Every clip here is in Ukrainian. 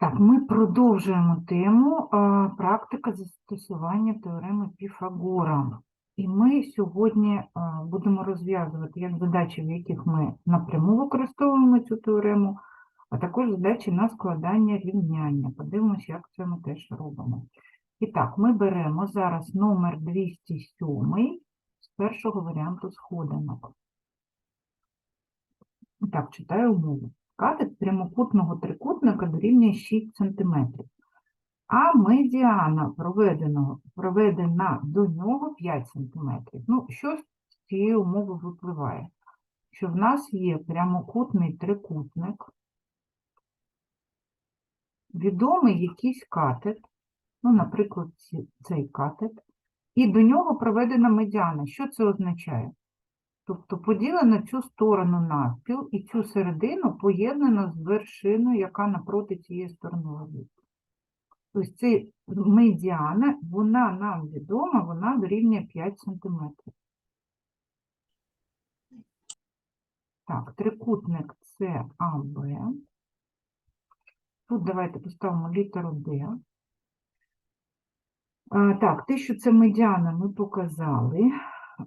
Так, ми продовжуємо тему практика застосування теореми Піфагора. І ми сьогодні будемо розв'язувати як задачі, в яких ми напряму використовуємо цю теорему, а також задачі на складання рівняння. Подивимося, як це ми теж робимо. І так, ми беремо зараз номер 207 з першого варіанту сходинок. Так, читаю умову. Катет прямокутного трикутника дорівнює 6 см, а медіана проведена до нього 5 см. Ну, що з цієї умови випливає? Що в нас є прямокутний трикутник, відомий якийсь катет, ну, наприклад, цей катет, і до нього проведена медіана. Що це означає? Тобто поділено цю сторону навпіл і цю середину поєднано з вершиною, яка напроти цієї сторони лежить. Тобто це медіана, вона нам відома, вона дорівнює 5 см. Так, трикутник САБ. Тут давайте поставимо літеру Д. Так, те, що це медіана, ми показали.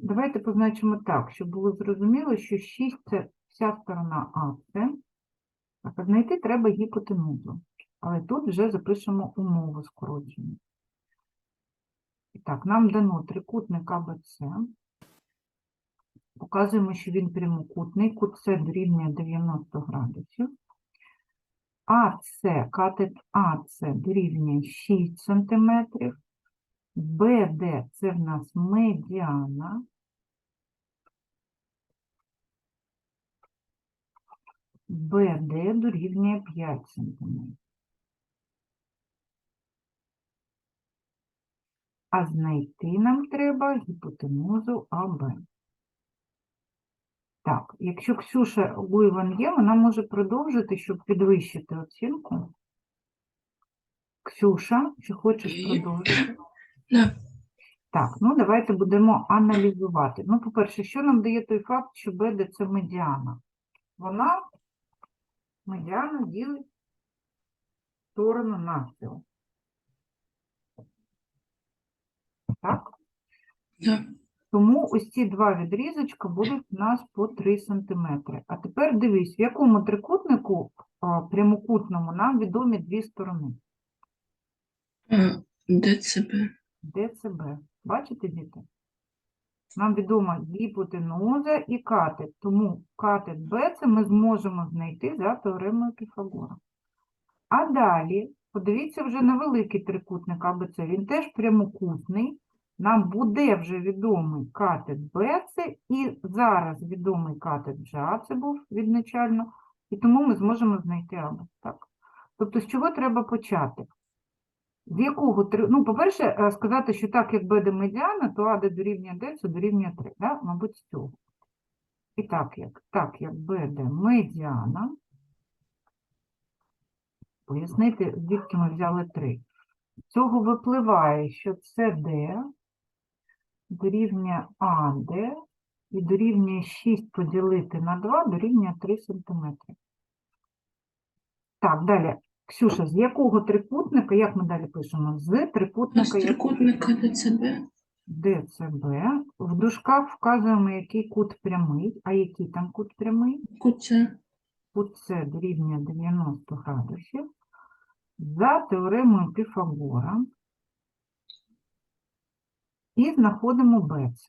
Давайте позначимо так, щоб було зрозуміло, що 6 – це вся сторона АС. Знайти треба гіпотенузу. Але тут вже запишемо умову скорочення. І так, нам дано трикутник АБЦ. Показуємо, що він прямокутний, кут С дорівнює 90 градусів. АС, катет АС дорівнює 6 см. БД це в нас медіана. БД дорівнює 5 см. А знайти нам треба гіпотенузу АБ. Так, якщо Ксюша Гуйван є, вона може продовжити, щоб підвищити оцінку. Ксюша, чи хочеш продовжити? Да. Так, ну давайте будемо аналізувати. Ну, по-перше, що нам дає той факт, що БД – це медіана? Вона, медіана, ділить сторону навпіл. Так? Да. Тому ось ці два відрізочка будуть у нас по 3 см. А тепер дивись, в якому трикутнику прямокутному нам відомі дві сторони. ДЦБ. ДЦБ. Бачите, діти? Нам відома гіпотенуза і катет. Тому катет Б це ми зможемо знайти за теоремою Піфагора. А далі, подивіться вже на великий трикутник АБЦ. Він теж прямокутний. Нам буде вже відомий катет БЦ і зараз відомий катет ЖА, це був відначально, і тому ми зможемо знайти АБ. Так? Тобто, з чого треба почати? З якого. Ну, по-перше, е, сказати, що так, як БД медіана, то АД дорівнює Д, це дорівнює 3, да? мабуть, з цього. І так, як, так, як БД медіана, пояснити, звідки ми взяли 3. З цього випливає, що СД дорівнює АД і дорівнює 6 поділити на 2 дорівнює 3 см. Так, далі. Ксюша, з якого трикутника, як ми далі пишемо? З трикутника якого? трикутника ДЦБ. ДЦБ. В дужках вказуємо, який кут прямий. А який там кут прямий? Куце. Кут С дорівнює 90 градусів. За теоремою Піфагора. І знаходимо БЦ.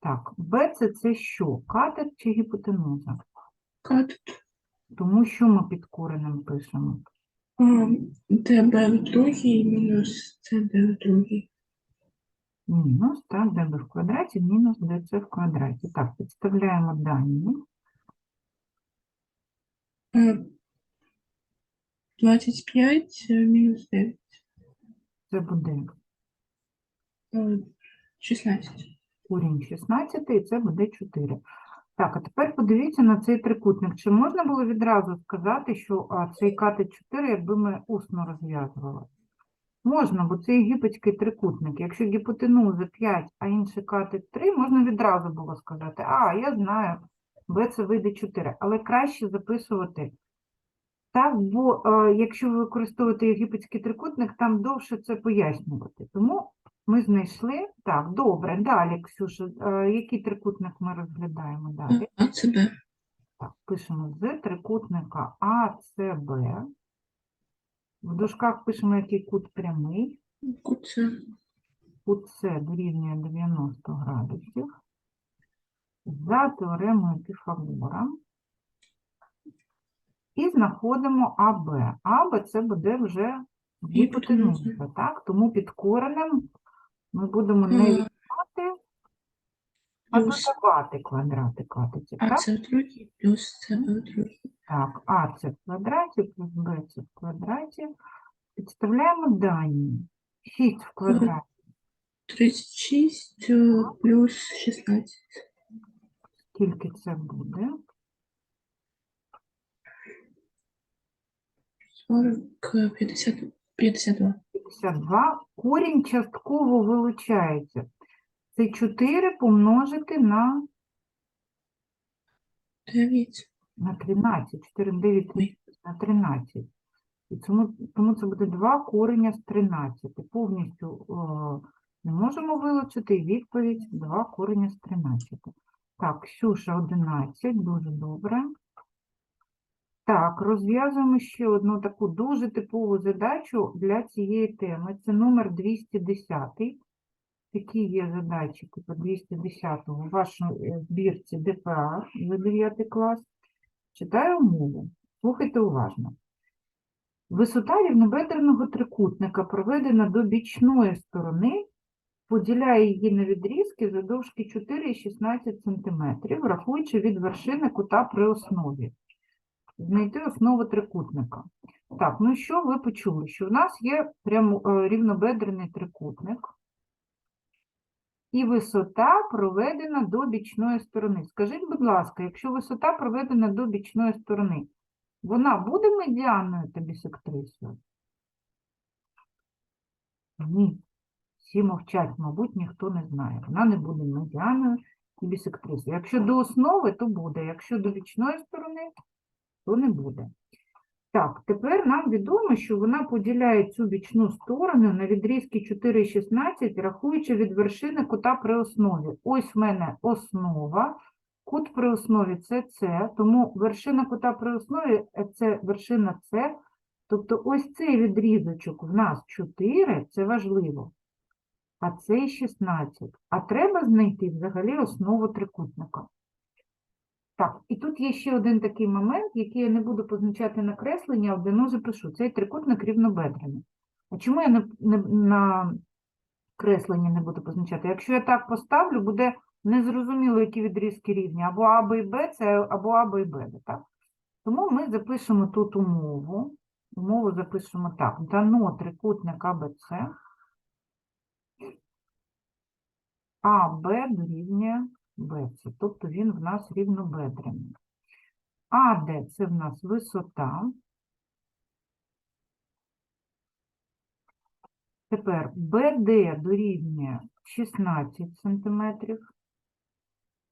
Так, БЦ це що? Катет чи гіпотенуза? Катет. Тому що ми під коренем пишемо? ДБ в другій мінус ЦБ в другій. Мінус, так, ДБ в квадраті, мінус ДЦ в квадраті. Так, підставляємо дані. А, 25 е, мінус 9. Це буде А, 16. корінь 16, і це буде 4. Так, а тепер подивіться на цей трикутник. Чи можна було відразу сказати, що а, цей катет 4, якби ми усно розв'язували? Можна, бо це єгипетський трикутник. Якщо гіпотенуза 5, а інший катет 3, можна відразу було сказати, а, я знаю, Б це вийде 4. Але краще записувати Так, бо е, якщо ви використовуєте єгипетський трикутник, там довше це пояснювати. Тому ми знайшли. Так, добре. Далі, Ксюша, е, який трикутник ми розглядаємо далі? А це Б. Так, пишемо з трикутника АЦБ. В дужках пишемо, який кут прямий. Кут С. Кут С дорівнює 90 градусів. За теоремою Піфагора. І знаходимо АБ. АБ це буде вже Гіпотенуза. гіпотенуза, так? Тому під коренем ми будемо не Е, віднімати, а Плюс додавати квадрати катеті, А так? це в другій, плюс Б в другій. Так, А це в квадраті, плюс Б це в квадраті. Підставляємо дані. 6 в квадраті. 36 е, плюс 16. Скільки це буде? 40, е, 50, 52. 52. Корінь частково вилучається. Це 4 помножити на, 9. на 13. 4, 9 на 13. І тому, тому це буде 2 кореня з 13. Повністю о, не можемо вилучити. Відповідь 2 кореня з 13. Так, Ксюша 11. Дуже добре. Так, розв'язуємо ще одну таку дуже типову задачу для цієї теми. Це номер 210. Такі є задачі типу 210 у вашій збірці ДПА за 9 клас. Читаю умову. Слухайте уважно. Висота рівнобедреного трикутника проведена до бічної сторони, поділяє її на відрізки завдовжки 4,16 см, рахуючи від вершини кута при основі. Знайти основу трикутника. Так, ну що ви почули? Що в нас є прямо е, рівнобедрений трикутник, і висота проведена до бічної сторони. Скажіть, будь ласка, якщо висота проведена до бічної сторони, вона буде медіаною та бісектрисою? Ні. Всі мовчать, мабуть, ніхто не знає. Вона не буде медіаною і бісектрисою. Якщо до основи, то буде. Якщо до бічної сторони, то не буде. Так, тепер нам відомо, що вона поділяє цю бічну сторону на відрізки 4 і 16, рахуючи від вершини кута при основі. Ось в мене основа, кут при основі це С, тому вершина кута при основі це вершина С. Тобто ось цей відрізочок в нас 4, це важливо, а цей 16. А треба знайти взагалі основу трикутника. Так, і тут є ще один такий момент, який я не буду позначати на кресленні, а вдано запишу. Цей трикутник рівнобедрений. А чому я не, не, на кресленні не буду позначати? Якщо я так поставлю, буде незрозуміло, які відрізки рівні. Або А, Б і Б, це або А, Б і Б. Так? Тому ми запишемо тут умову. Умову запишемо так. Дано трикутник АБЦ. АБ дорівнює БЦ, тобто він в нас рівнобедрений. АД це в нас висота. Тепер БД дорівнює 16 см,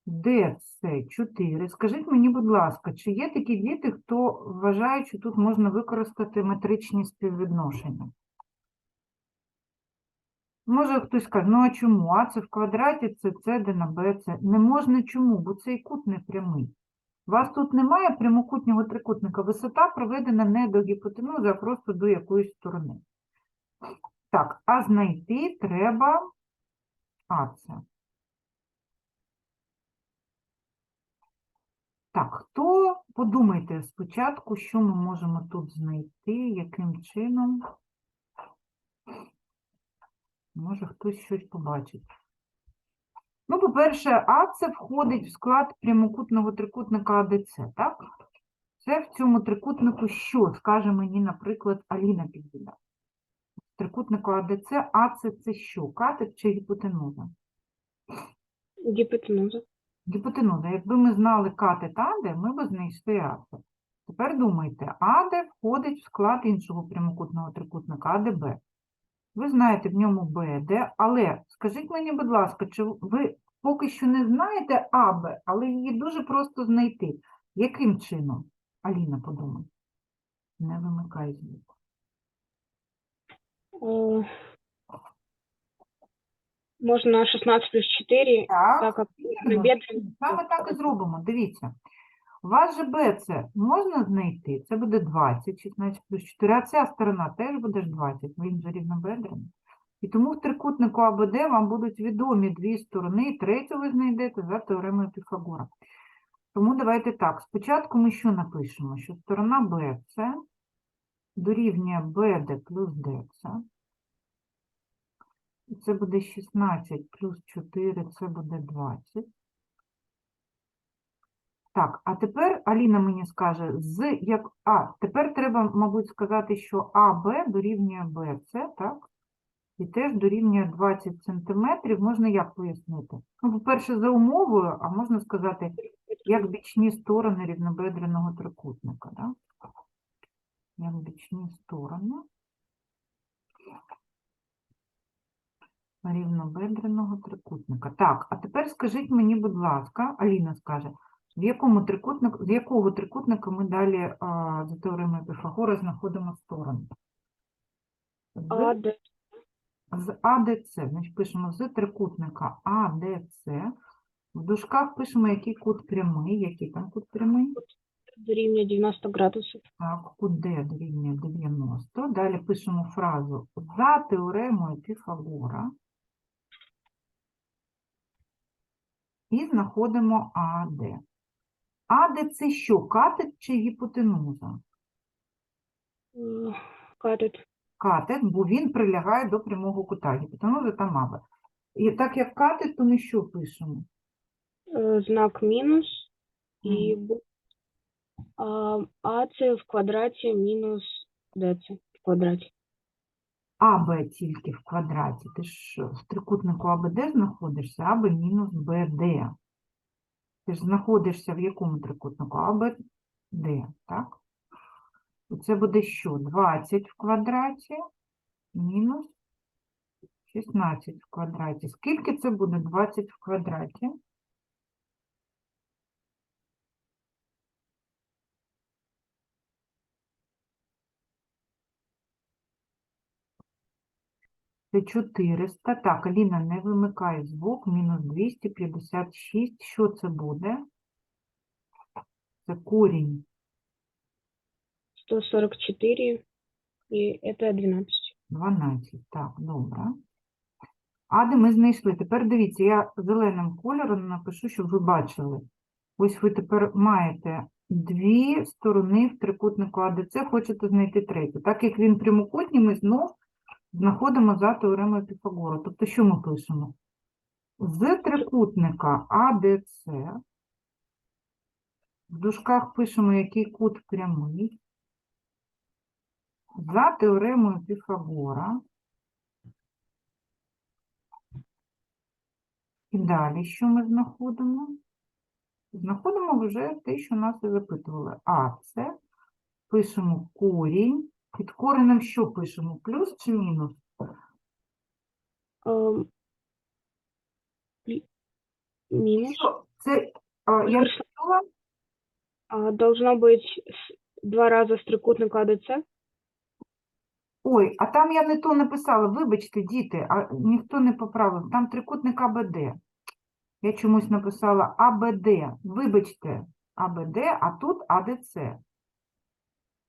ДЦ 4. Скажіть мені, будь ласка, чи є такі діти, хто вважає, що тут можна використати метричні співвідношення? Може хтось каже, ну а чому? А це в квадраті, це С, де на Б, це. Не можна чому, бо цей кут не прямий. У вас тут немає прямокутнього трикутника. Висота проведена не до гіпотенузи, а просто до якоїсь сторони. Так, а знайти треба АЦ. Так, хто подумайте спочатку, що ми можемо тут знайти, яким чином. Може, хтось щось побачить. Ну, по-перше, А це входить в склад прямокутного трикутника АДЦ, так? Це в цьому трикутнику що? Скаже мені, наприклад, Аліна Підвіда. В трикутнику АДЦ АЦ це що? Катет чи гіпотенуза? Гіпотенуза. Гіпотенуза. Якби ми знали катет АД, ми б знайшли АЦ. Тепер думайте, АД входить в склад іншого прямокутного трикутника АДБ. Ви знаєте в ньому БД, але скажіть мені, будь ласка, чи ви поки що не знаєте АБ, але її дуже просто знайти. Яким чином? Аліна подумай. Не вимикай звук. Можно 16 плюс 4, Так, так вірно. Саме так і зробимо. Дивіться. У вас же Б це можна знайти? Це буде 20, 16 плюс 4, а ця сторона теж буде ж 20, він же рівнобедрений. І тому в трикутнику АБД вам будуть відомі дві сторони, і третю ви знайдете за теоремою Піфагора. Тому давайте так. Спочатку ми що напишемо? Що сторона БЦ дорівнює БД плюс ДЦ. Це буде 16 плюс 4, це буде 20. Так, а тепер Аліна мені скаже, з як А, тепер треба, мабуть, сказати, що АБ дорівнює БЦ, так? І теж дорівнює 20 сантиметрів. Можна як пояснити? Ну, по-перше, за умовою, а можна сказати, як бічні сторони рівнобедреного трикутника, да? Як бічні сторони рівнобедреного трикутника. Так, а тепер скажіть мені, будь ласка, Аліна скаже, в якому трикутник, з якого трикутника ми далі а, за теоремою Піфагора знаходимо сторони? З, з АДЦ, значить пишемо з трикутника АДЦ, в дужках пишемо, який кут прямий, який там кут прямий. дорівнює 90 градусів. Так, кут Д дорівнює 90. Далі пишемо фразу за теоремою Піфагора. І знаходимо АД. АД це що? Катет чи гіпотенуза? Е, Катет. Катет, бо він прилягає до прямого кута. Гіпотенуза та АБ. І так як катет, то ми що пишемо? Е, Знак мінус і а, а це в квадраті мінус Д це в квадраті. АБ тільки в квадраті. Ти ж в трикутнику АБД знаходишся, АБ мінус БД. Ти ж знаходишся в якому трикутнику? АБД, так? І це буде що? 20 в квадраті мінус 16 в квадраті. Скільки це буде 20 в квадраті? Це 400. Так, Аліна, не вимикай звук. Мінус 256. Що це буде? Це корінь 144 і це 12. 12. Так, добре. Ади ми знайшли. Тепер дивіться, я зеленим кольором напишу, щоб ви бачили. Ось ви тепер маєте дві сторони в трикутнику АДЦ, хочете знайти третю. Так як він прямокутній, ми знов знаходимо за теоремою Піфагора. Тобто, що ми пишемо? З трикутника АДЦ в дужках пишемо, який кут прямий. За теоремою Піфагора. І далі що ми знаходимо? Знаходимо вже те, що нас і запитували. А це пишемо корінь. Під коренем що пишемо? Плюс чи мінус? Ем, плі- Мінус. Що? Це а, я написала? А, Должно бути два рази з трикутника АДЦ. Ой, а там я не то написала. Вибачте, діти, а ніхто не поправив. Там трикутник АБД. Я чомусь написала АБД. Вибачте, АБД, а тут АДЦ.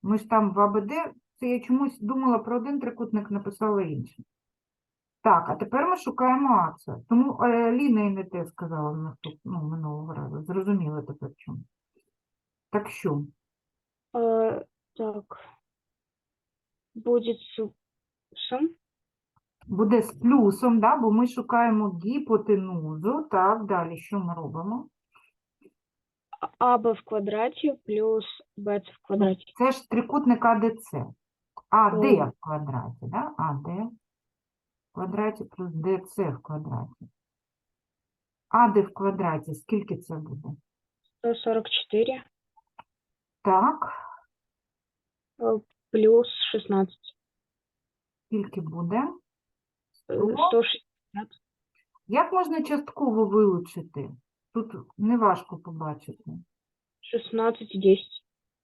Ми ж там в АБД, це я чомусь думала про один трикутник, написала інший. Так, а тепер ми шукаємо АЦ. Тому е, Ліна і не те сказала наступ, ну, минулого разу. Зрозуміла тепер чому. Так що? Е, Так. Буде з сум. Буде з плюсом, да? бо ми шукаємо гіпотенузу. Так, далі що ми робимо? АБ в квадраті плюс БЦ в квадраті. Це ж трикутник АДЦ. АД в квадраті, да? АД в квадраті плюс ДЦ в квадраті. АД в квадраті, скільки це буде? 144 Так, е, плюс 16. скільки буде? Е, Сто? 160. Як можна частково вилучити? Тут неважко побачити. 16 і 10.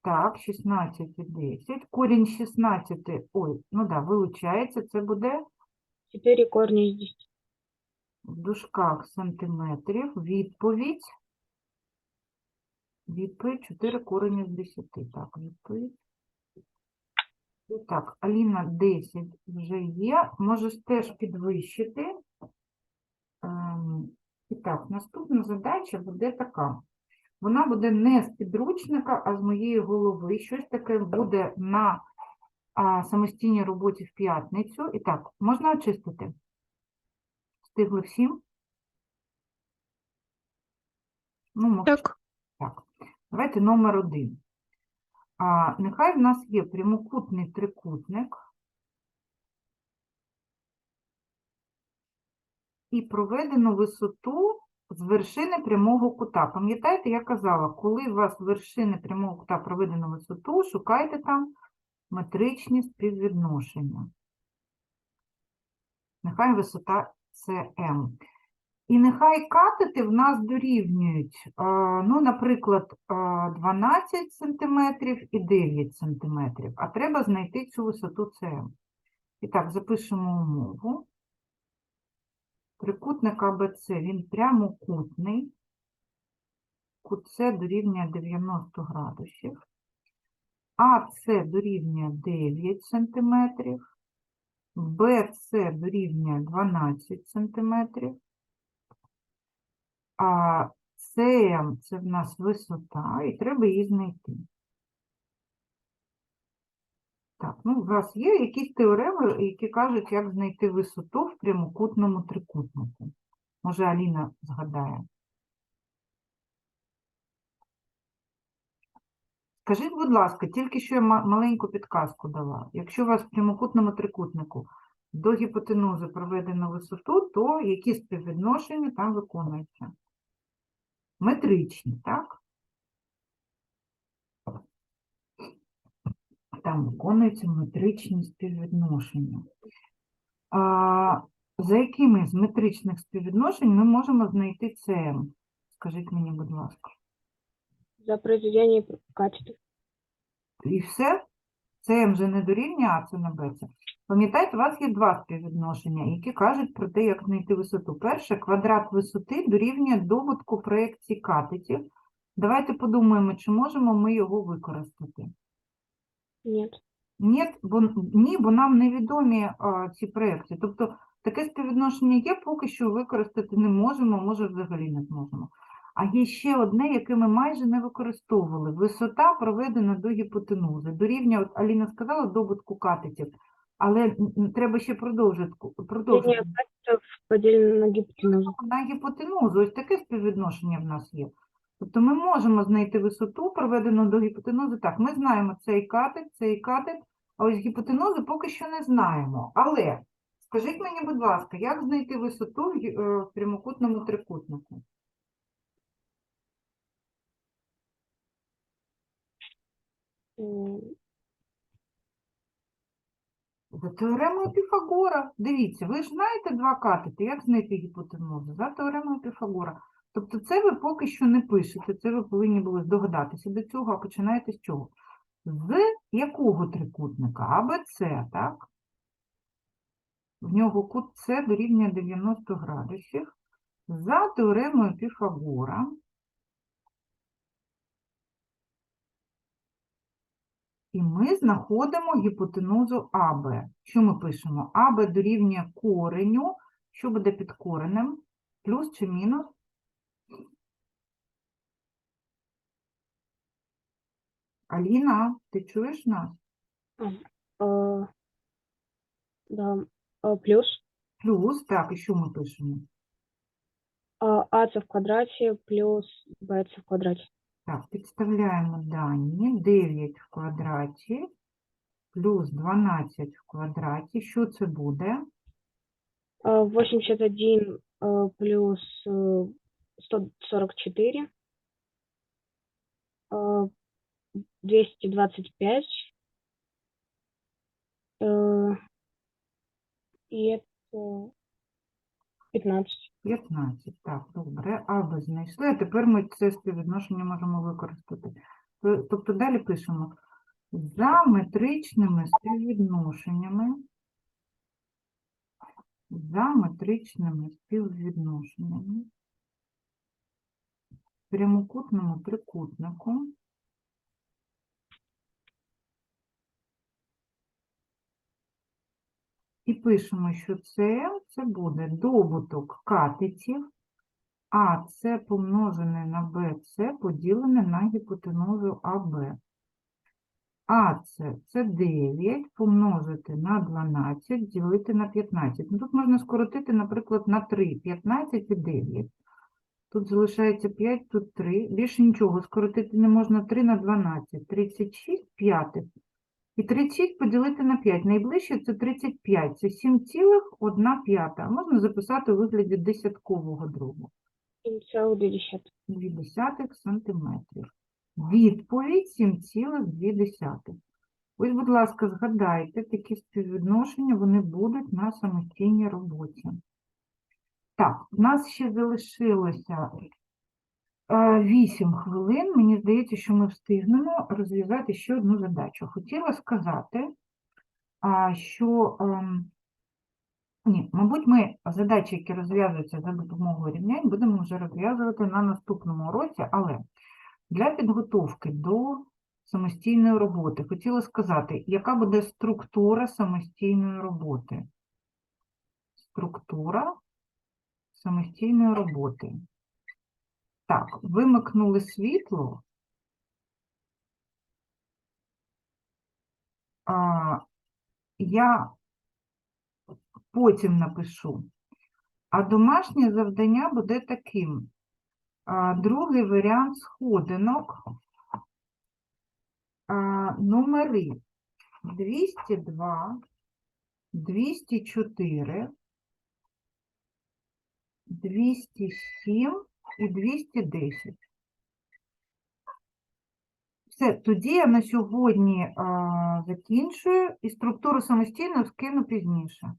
Так, 16 і 10. Корінь 16, ой, ну да, вилучається, це буде 4 корня из 10. в дужках сантиметрів. Відповідь. Відповідь 4 корені з 10. Так, відповідь. І так, Аліна 10 вже є. Можеш теж підвищити. Ем, І так, наступна задача буде така. Вона буде не з підручника, а з моєї голови. Щось таке буде на а, самостійній роботі в п'ятницю. І так, можна очистити? Встигли всім? Ну, Так, так. Давайте номер один. А, нехай в нас є прямокутний трикутник. І проведено висоту з вершини прямого кута. Пам'ятаєте, я казала, коли у вас вершини прямого кута проведено висоту, шукайте там метричні співвідношення. Нехай висота це М. І нехай катети в нас дорівнюють, ну, наприклад, е, 12 см і 9 см, а треба знайти цю висоту СМ. І так, запишемо умову. Трикутник АБЦ, він прямокутний. Кут С дорівнює 90 градусів. АС дорівнює 9 см. БС дорівнює 12 сантиметрів. А СМ це в нас висота, і треба її знайти. Так, ну, у вас є якісь теореми, які кажуть, як знайти висоту в прямокутному трикутнику. Може, Аліна згадає. Скажіть, будь ласка, тільки що я маленьку підказку дала. Якщо у вас в прямокутному трикутнику до гіпотенузи проведено висоту, то які співвідношення там виконуються? Метричні, так? Там виконуються метричні співвідношення. А, за якими з метричних співвідношень ми можемо знайти ЦМ? Скажіть мені, будь ласка. За произведение пр- катетов. І все? ЦМ же не дорівнює А, це на Б. це. Пам'ятаєте, у вас є два співвідношення, які кажуть про те, як знайти висоту. Перше, квадрат висоти дорівнює доводку проекції катетів. Давайте подумаємо, чи можемо ми його використати. Нет. Ні, бо, ні, бо нам невідомі а, ці проекції. Тобто таке співвідношення є, поки що використати не можемо, може взагалі не зможемо. А є ще одне, яке ми майже не використовували. Висота проведена до гіпотенузи. Дорівнює, от Аліна сказала, добутку катетів, але треба ще продовжити. продовжити. Катетов на гипотенузу. На гіпотенузу, ось таке співвідношення в нас є. Тобто ми можемо знайти висоту, проведену до гіпотенузи. Так, ми знаємо цей катет, цей катет, а ось гіпотенузи поки що не знаємо. Але скажіть мені, будь ласка, як знайти висоту в е, прямокутному трикутнику? За теоремою Піфагора. Дивіться, ви ж знаєте два катети, як знайти гіпотенузу? За теоремою Піфагора. Тобто це ви поки що не пишете, це ви повинні були здогадатися до цього, а починаєте з чого? З якого трикутника? АБЦ, так? В нього кут С дорівнює 90 градусів. За теоремою Піфагора. І ми знаходимо гіпотенузу АБ. Що ми пишемо? АБ дорівнює кореню. Що буде під коренем? Плюс чи мінус? Аліна, ти чуєш нас? э, Да. э, Плюс Плюс, так, і що ми пишемо? э, АЦ в квадрате плюс БЦ в квадрате. Так, підставляємо дані. 9 в квадраті плюс 12 в квадраті. Що це буде? Э, 81 э, плюс э, 144. э, 225. э, И это 15. 15. Так, добре. А ви знайшли. А тепер ми це співвідношення можемо використати. То- Тобто далі пишемо за метричними співвідношеннями. За метричними співвідношеннями. Прямокутному трикутнику. І пишемо, що це, це буде добуток катетів, а це помножене на BC поділене на гіпотенузу АБ. А це, це 9 помножити на 12, ділити на 15. Ну, тут можна скоротити, наприклад, на 3, 15 і 9. Тут залишається 5, тут 3. Більше нічого скоротити не можна 3 на 12, 36 п'ятих. І 36 поділити на 5. Найближче це 35, це 7,1 п'ята. Можна записати у вигляді десяткового дробу. 7,2. 0,2 сантиметрів. Відповідь 7,2. Ось, будь ласка, згадайте, такі співвідношення вони будуть на самостійній роботі. Так, у нас ще залишилося 8 хвилин. Мені здається, що ми встигнемо розв'язати ще одну задачу. Хотіла сказати, що ем, ні, мабуть, ми задачі, які розв'язуються за допомогою рівнянь, будемо вже розв'язувати на наступному уроці, але для підготовки до самостійної роботи хотіла сказати, яка буде структура самостійної роботи. Структура самостійної роботи. Так, вимикнули світло. А, я потім напишу. А домашнє завдання буде таким. А, Другий варіант сходинок. А, Номери 202, 204, 207 і 210. Все, тоді я на сьогодні а, закінчую і структуру самостійно скину пізніше.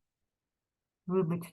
Вибачте.